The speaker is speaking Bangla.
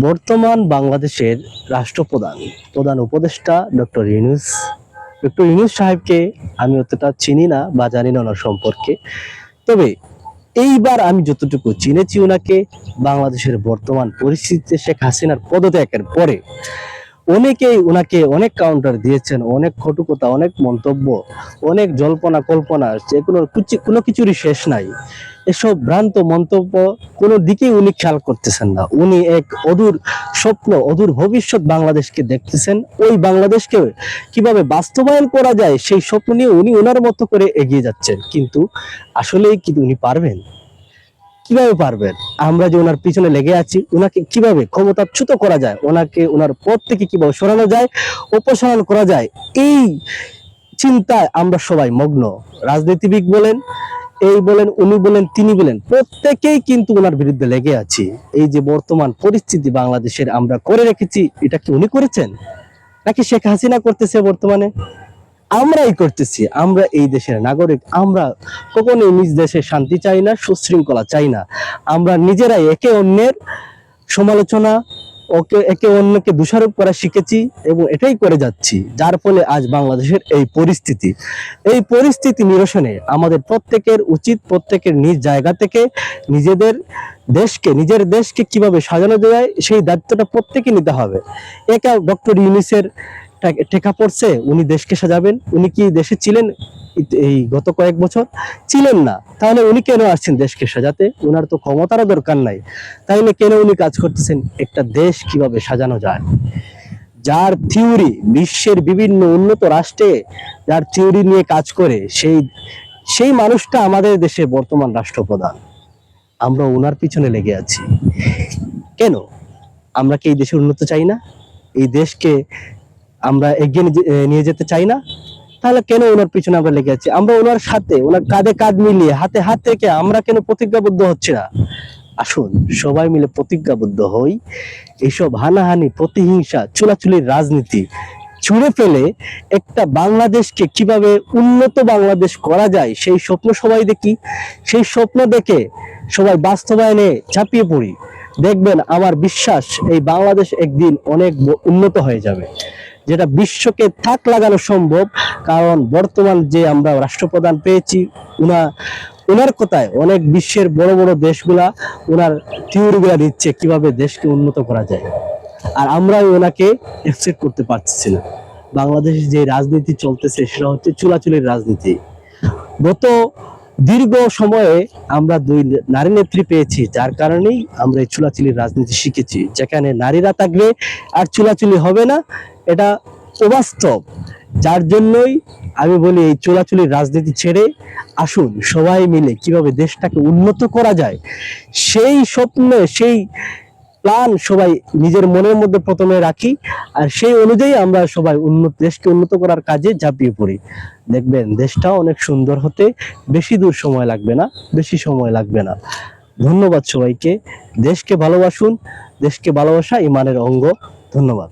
বর্তমান বাংলাদেশের রাষ্ট্রপ্রধান, প্রধান উপদেষ্টা ডক্টর ইউনুস। ডক্টর ইউনুস সাহেবকে আমি অতটা চিনি না বা জানি না ওনার সম্পর্কে। তবে এইবার আমি যতটুকু চিনেছি ওনাকে বাংলাদেশের বর্তমান পরিস্থিতিতে শেখ হাসিনার পদত্যাগের পরে অনেকেই ওনাকে অনেক কাউন্টার দিয়েছেন, অনেক কটুকতা, অনেক মন্তব্য, অনেক জল্পনা কল্পনা কিছু- কোনো কিছুরই শেষ নাই। এসব ভ্রান্ত মন্তব্য কোনো দিকেই উনি খেয়াল করতেছেন না। উনি এক অদূর স্বপ্ন, অদূর ভবিষ্যৎ বাংলাদেশকে দেখতেছেন। ওই বাংলাদেশকে কীভাবে বাস্তবায়ন করা যায় সেই স্বপ্ন নিয়ে উনি ওনার মতো করে এগিয়ে যাচ্ছেন। কিন্তু আসলেই কি উনি পারবেন? কীভাবে পারবেন? আমরা যে ওনার পিছনে লেগে আছি ওনাকে কীভাবে ক্ষমতাচ্যুত করা যায়? ওনাকে, ওনার পদ থেকে কীভাবে সরানো যায়, অপসারণ করা যায়, এই চিন্তায় আমরা সবাই মগ্ন। রাজনীতিবিদ বলেন এই বলেন, উনি বলেন, তিনি বলেন, প্রত্যেকেই কিন্তু ওনার বিরুদ্ধে লেগে আছে। এই যে বর্তমান পরিস্থিতি বাংলাদেশের আমরা করে রেখেছি, এটা কি উনি করেছেন? নাকি শেখ হাসিনা করতেছে বর্তমানে? আমরাই করতেছি, আমরা এই দেশের নাগরিক, আমরা কখনোই নিজ দেশে শান্তি চাই না, সুশৃঙ্খলা চাই না। আমরা নিজেরাই একে অন্যের সমালোচনা ওকে, একে অন্যকে দোষারোপ করা শিখেছি এবং এটাই করে যাচ্ছি। যার ফলে আজ বাংলাদেশের এই পরিস্থিতি। এই পরিস্থিতি নিরসনে আমাদের প্রত্যেকের উচিত, প্রত্যেকের নিজ জায়গা থেকে নিজেদের দেশকে, নিজের দেশকে কীভাবে সাজানো যায়, সেই দায়িত্বটা প্রত্যেকে নিতে হবে। একা ডক্টর ইউনিসের টেকা পড়ছে, উনি দেশকে সাজাবেন। উনি কি দেশে ছিলেন? এই- গত কয়েক বছর ছিলেন না। তাহলে উনি কেন আসছেন দেশকে সাজাতে? ওনার তো ক্ষমতারও দরকার নাই। তাইলে কেন উনি কাজ করতেছেন? একটা দেশ কীভাবে সাজানো যায়? যার থিওরি বিশ্বের বিভিন্ন উন্নত রাষ্ট্রে যার থিওরি নিয়ে কাজ করে, সেই সেই মানুষটা আমাদের দেশে বর্তমান রাষ্ট্রপ্রধান। আমরা ওনার পিছনে লেগে আছি। কেন? আমরা কি এই দেশের উন্নত চাই না? এই দেশকে আমরা এগিয়ে নিয়ে যেতে চাই না, তাহলে কেন ওনার পিছনে আমরা লেগে আছি? আমরা ওনার সাথে, ওনার কাঁধে কাঁধ মিলিয়ে, হাতে হাত থেকে আমরা কেন প্রতিজ্ঞাবদ্ধ হচ্ছে না? আসুন, সবাই মিলে প্রতিজ্ঞাবদ্ধ হই। এইসব হানাহানি, প্রতিহিংসা, চুলাচুলির রাজনীতি ছুঁড়ে ফেলে একটা বাংলাদেশকে কীভাবে উন্নত বাংলাদেশ করা যায়, সেই স্বপ্ন সবাই দেখি। সেই স্বপ্ন দেখে সবাই বাস্তবায়নে ঝাঁপিয়ে পড়ি। দেখবেন, আমার বিশ্বাস, এই বাংলাদেশ একদিন অনেক উন্নত হয়ে যাবে। যেটা বিশ্বকে থাক লাগানো সম্ভব, কারণ বর্তমান যে আমরা রাষ্ট্রপ্রধান পেয়েছি, উনা ওনার কথায় অনেক বিশ্বের বড় বড় দেশগুলা ওনার থিওরিগুলা দিচ্ছে কীভাবে দেশকে উন্নত করা যায়। আর আমরাই ওনাকে অ্যাকসেপ্ট করতে পারতেছি না। বাংলাদেশে যে রাজনীতি চলতেছে, সেটা হচ্ছে চুলাচুলির রাজনীতি। গত দীর্ঘ সময়ে আমরা দুই নারী নেত্রী পেয়েছি, যার কারণেই আমরা এই চুলাচুলির রাজনীতি শিখেছি। যেখানে নারীরা থাকবে আর চুলাচুলি হবে না এটা অবাস্তব যার জন্যই আমি বলি এই চোলাচুলির রাজনীতি ছেড়ে আসুন, সবাই মিলে কীভাবে দেশটাকে উন্নত করা যায়, সেই স্বপ্নে, সেই প্ল্যান সবাই নিজের মনের মধ্যে প্রথমে রাখি আর সেই অনুযায়ী আমরা সবাই উন্নত, দেশকে উন্নত করার কাজে ঝাঁপিয়ে পড়ি। দেখবেন দেশটা অনেক সুন্দর হতে বেশি দূর সময় লাগবে না, বেশি সময় লাগবে না। ধন্যবাদ সবাইকে। দেশকে ভালোবাসুন, দেশকে ভালোবাসা ইমানের অঙ্গ। ধন্যবাদ।